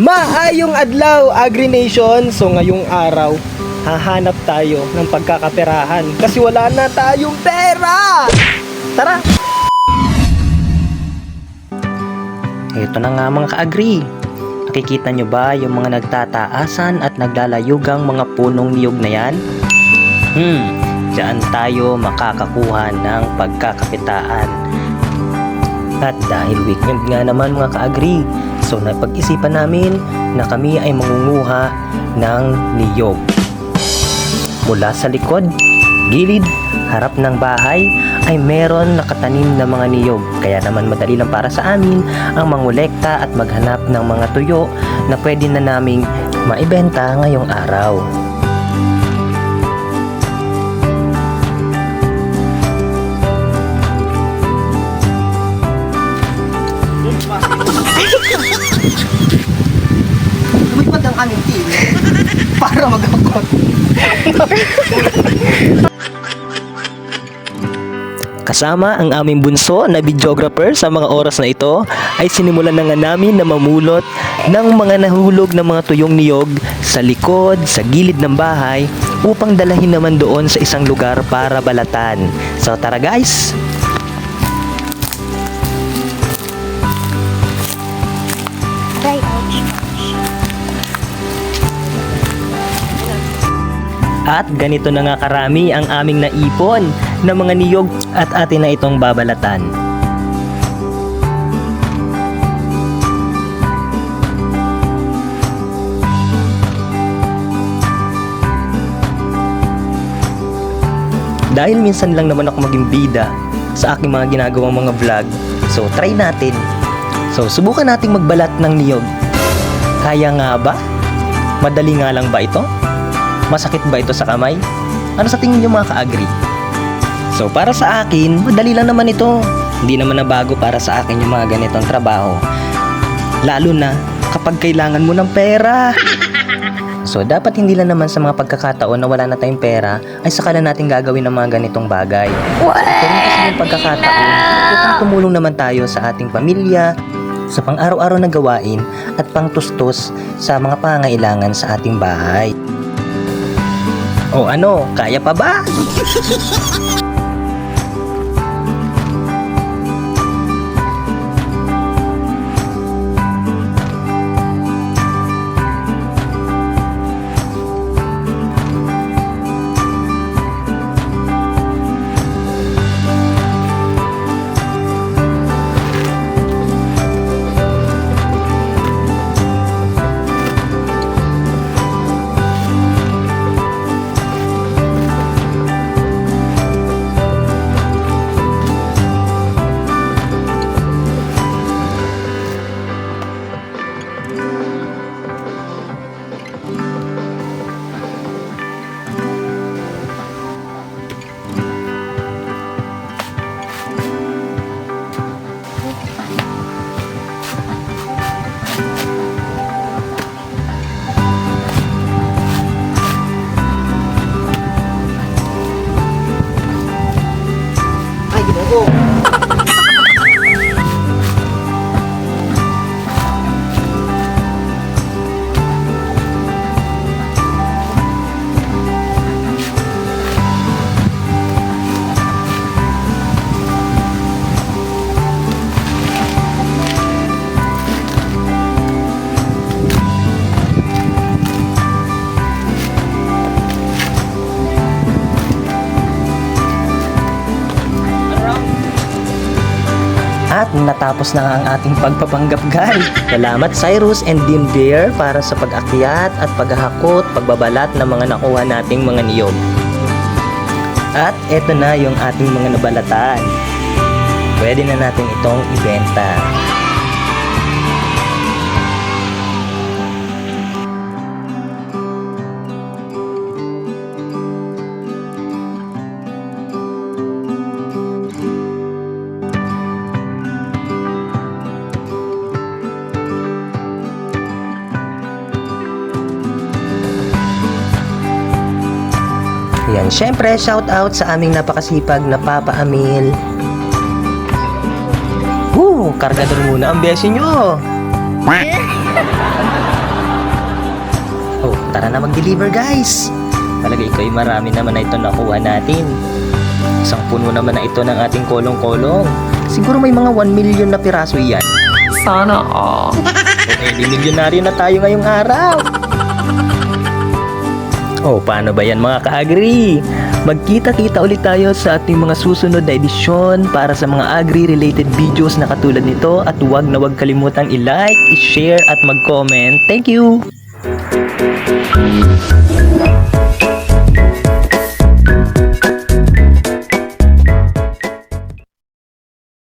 Maayong adlaw, Agri Nation! So ngayong araw, hahanap tayo ng pagkakaperahan kasi wala na tayong pera! Tara! Ito na nga mga ka-agri. Nakikita nyo ba yung mga nagtataasan at naglalayugang mga punong niyog na yan? Hmm, dyan tayo makakakuha ng pagkakakitaan. At dahil weekend nga naman mga ka-agri, so napag-isipan namin na kami ay mangunguha ng niyog. Mula sa likod, gilid, harap ng bahay ay meron nakatanim na mga niyog. Kaya naman madali lang para sa amin ang mangolekta at maghanap ng mga tuyo na pwede na naming maibenta ngayong araw. Lumipad ang aming team para mag-angkot. Kasama ang aming bunso na videographer sa mga oras na ito ay sinimulan na nga namin na mamulot ng mga nahulog na mga tuyong niyog sa likod, sa gilid ng bahay upang dalahin naman doon sa isang lugar para balatan. So tara guys! At ganito na nga karami ang aming naipon ng mga niyog at atin na itong babalatan. Dahil minsan lang naman ako maging bida sa aking mga ginagawang mga vlog, so try natin. So subukan nating magbalat ng niyog. Kaya nga ba? Madali nga lang ba ito? Masakit ba ito sa kamay? Ano sa tingin niyo mga ka-agree? So para sa akin, madali lang naman ito. Hindi naman na bago para sa akin yung mga ganitong trabaho. Lalo na kapag kailangan mo ng pera. So dapat hindi lang naman sa mga pagkakataon na wala na tayong pera ay saka na natin gagawin ng mga ganitong bagay. Pero kasi yung pagkakataon, upang tumulong naman tayo sa ating pamilya, sa pang-araw-araw na gawain at pangtustos sa mga pangailangan sa ating bahay. O ano, kaya pa ba? At natapos na nga ang ating pagpapanggap guys. Salamat Cyrus and Dean Bear para sa pag-akyat at paghahakot, pagbabalat ng mga nakuha nating mga niyog. At eto na yung ating mga nabalatan. Pwede na natin itong ibenta. Yan, syempre, shout out sa aming napakasipag na Papa Amil. Woo! Kargador muna ang beso nyo. tara na mag-deliver guys. Palagay ko ay marami naman na ito nakuha natin. Isang puno naman na ito ng ating kolong-kolong. Siguro may mga 1 million na piraso yan. Sana all. Okay, milyonaryo na tayo ngayong araw. Oh, paano ba yan mga ka-agri? Magkita-kita ulit tayo sa ating mga susunod na edisyon para sa mga agri-related videos na katulad nito at huwag na huwag kalimutang i-like, i-share at mag-comment. Thank you!